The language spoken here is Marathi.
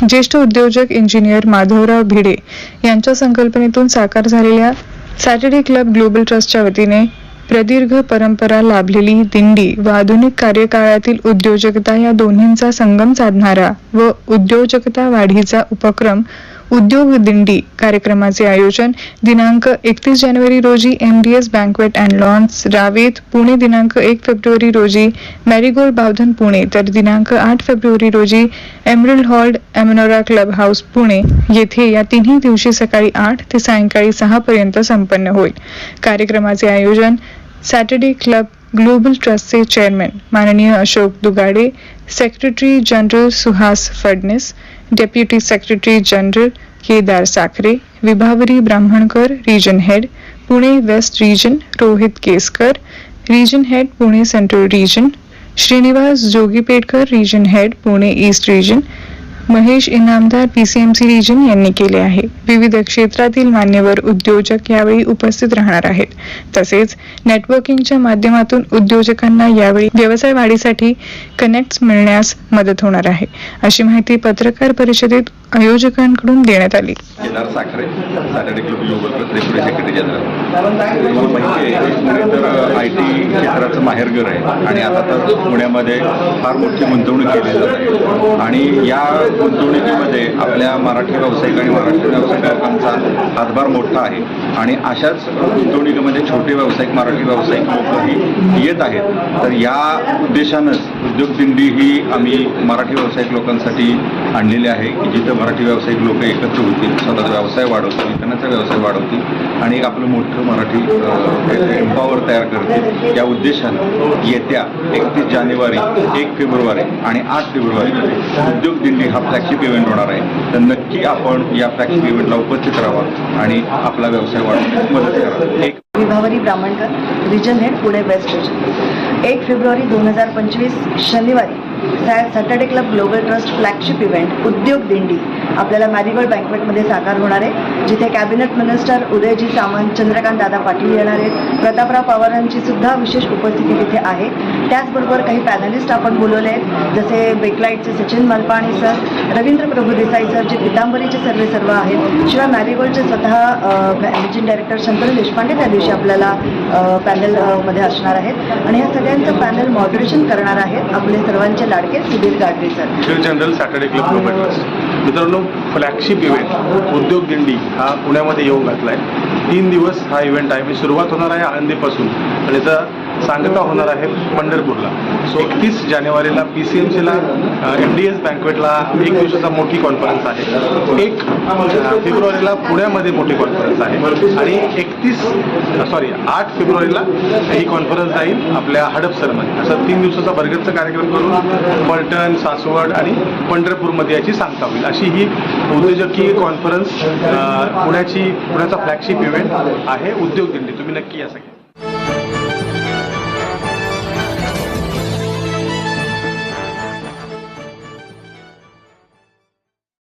ज्येष्ठ उद्योजक इंजिनियर माधवराव भिडे यांच्या संकल्पनेतून साकार झालेल्या सॅटर्डे क्लब ग्लोबल ट्रस्टच्या वतीने प्रदीर्घ परंपरा लाभलेली दिंडी व आधुनिक कार्यकाळातील उद्योजकता या दोन्हींचा संगम साधणारा व उद्योजकता वाढीचा उपक्रम उद्योग दिंडी कार्यक्रमाचे आयोजन दिनांक एकतीस जानेवारी रोजी MDS banquet and lawns Ravet Pune दिनांक एक फेब्रुवारी रोजी मॅरीगोल्ड बावधन पुणे. तर दिनांक आठ फेब्रुवारी रोजी emerald hall Amanora club house Pune. येथे या तिन्ही दिवशी सकाळी आठ ते सायंकाळी सहा पर्यंत संपन्न होईल. कार्यक्रमाचे आयोजन सॅटर्डे क्लब ग्लोबल ट्रस्टचे चेअरमॅन माननीय Ashok Dugade secretary general Suhas Phadnis deputy secretary general Kedar Sakhare Vibhavari Brahmankar region head Pune west region Rohit Keskar region head Pune central region Shrinivas Jogipedkar region head Pune east region Mahesh Inamdar PCMC region यांनी केले आहे. विविध क्षेत्रातील मान्यवर उद्योजक यावेळी उपस्थित राहणार आहेत. तसेच नेटवर्किंगच्या माध्यमातून उद्योजकांना यावेळी व्यवसाय वाढीसाठी कनेक्ट मिळण्यास मदत होणार आहे. अशी माहिती पत्रकार परिषदेत आयोजकांकडून देण्यात आली. Kedar Sakhare Saturday club global deputy secretary general माहिती आहे पुणे तर आय टी क्षेत्राचं माहेरघर आहे. आणि आता तर पुण्यामध्ये फार मोठी गुंतवणूक केली जाते आणि या गुंतवणुकीमध्ये आपल्या मराठी व्यावसायिक आणि महाराष्ट्र व्यावसायिकांचा हातभार मोठा आहे. आणि अशाच गुंतवणुकीमध्ये छोटे व्यावसायिक मराठी व्यावसायिक लोकही येत आहेत. तर या उद्देशानंच उद्योगदिंडी ही आम्ही मराठी व्यावसायिक लोकांसाठी आणलेली आहे की जिथं मराठी व्यावसायिक लोक एकत्र होतील स्वतःचा व्यवसाय वाढवतील त्यांचा व्यवसाय वाढवतील आणि एक आपलं मोठं मराठी एम्पॉवर तयार करतील. या उद्देशानं येत्या एकतीस जानेवारी एक फेब्रुवारी आणि आठ फेब्रुवारी उद्योग दिंडी हा फ्लॅगशिप इव्हेंट होणार आहे. तर नक्की आपण या फ्लॅगशिप इव्हेंटला उपस्थित राहावा आणि आपला व्यवसाय वाढवण्यास मदत करावा. एक Vibhavari Brahmankar region head Pune west एक फेब्रुवारी दोन हजार पंचवीस शनिवारी सॅ- Saturday club global trust flagship event Udyog Dindi आपल्याला मॅरीगोल्ड बँकवेटमध्ये साकार होणार आहे जिथे कॅबिनेट मिनिस्टर उदयजी सामंत चंद्रकांत दादा पाटील येणार आहेत. प्रतापराव पवारांची सुद्धा विशेष उपस्थिती तिथे आहे. त्याचबरोबर काही पॅनलिस्ट आपण बोलवले आहेत जसे बेकलाईटचे सचिन मलपाणी सर रवींद्र प्रभू देसाई सर जे पितांबरीचे सर्वे सर्व आहेत. शिवाय मॅरीगोल्डचे स्वतः मॅनेजिंग डायरेक्टर शंकर देशपांडे त्या दिवशी आपल्याला पॅनलमध्ये असणार आहेत. आणि या सगळ्यांचं पॅनल मॉडरेशन करणार आहेत आपले सर्वांचे लाडके Sudhir Gadve sir general Saturday club मित्रांनो फ्लॅगशिप इव्हेंट उद्योग दिंडी हा पुण्यामध्ये येऊन घातला आहे तीन दिवस हा इव्हेंट आहे. मी सुरुवात होणार आहे आळंदीपासून. आणि याचा सांगता होणार आहे पंढरपूरला. सो एकतीस जानेवारीला पी सी एम सीला एम डी एस बँकवेटला एक दिवसाचा मोठी कॉन्फरन्स आहे. एक फेब्रुवारीला पुण्यामध्ये मोठी कॉन्फरन्स आहे. आणि एकतीस सॉरी आठ फेब्रुवारीला ही कॉन्फरन्स जाईल आपल्या हडपसरमध्ये. असा तीन दिवसाचा बर्गरचा कार्यक्रम करून पलटण सासवड आणि पंढरपूरमध्ये याची सांगता होईल. अशी ही उद्योजकीय कॉन्फरन्स पुण्याची पुण्याचा फ्लॅगशिप इव्हेंट आहे उद्योग दिंडी तुम्ही नक्की या सगळ्या